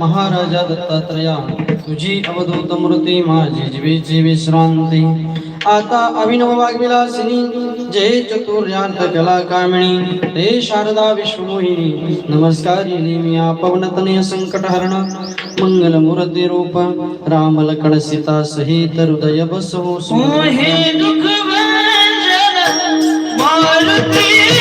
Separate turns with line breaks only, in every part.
महाराजा दत्तात्रया तुझी अवधूत मूर्ती माझी जीवेची विश्रांती आता अभिनव वाग्विलासिनी जय चतुर्यांत कला कामिणी ते शारदा विश्वमोहिनी। नमस्कार नेमिया पवनतनय संकट हरण मंगल मुरदे रूप राम लखन सीता सहित हृदय बसो
मोहे दुख मारुती।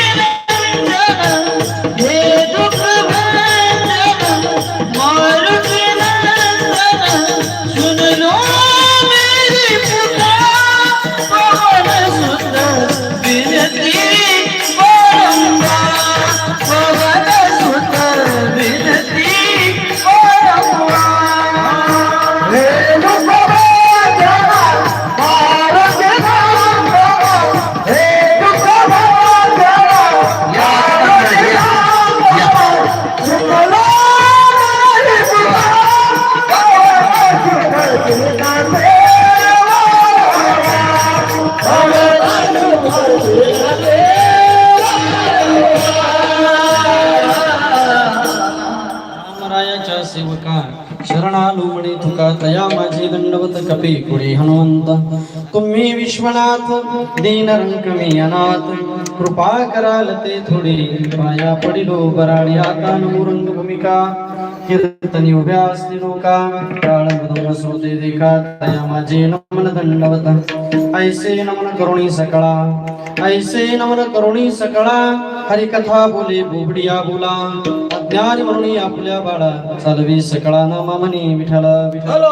रामरायाच्या सेवका शरणालू म्हणे तुका तया माझी दंडवत कपे पुढे हनुमंत. तुम्ही विश्वनाथ दीन मी अनाथ कृपा कराल ते थोडे. पाया पडिलो बराडी आता नमुरंग भूमिका. कीर्तनी उभ्या असली लोका काळ बदल सोदे देखा तया माझे नमन दंडवत. ऐसे नमन करुणी सकळा ऐसे नमन करुणी सकळा हरिकथा बोले बोबडिया बोला. अज्ञानी म्हणून आपल्या बाळा चालवी सकळा नामा म्हणे विठ्ठला. विठ्ठला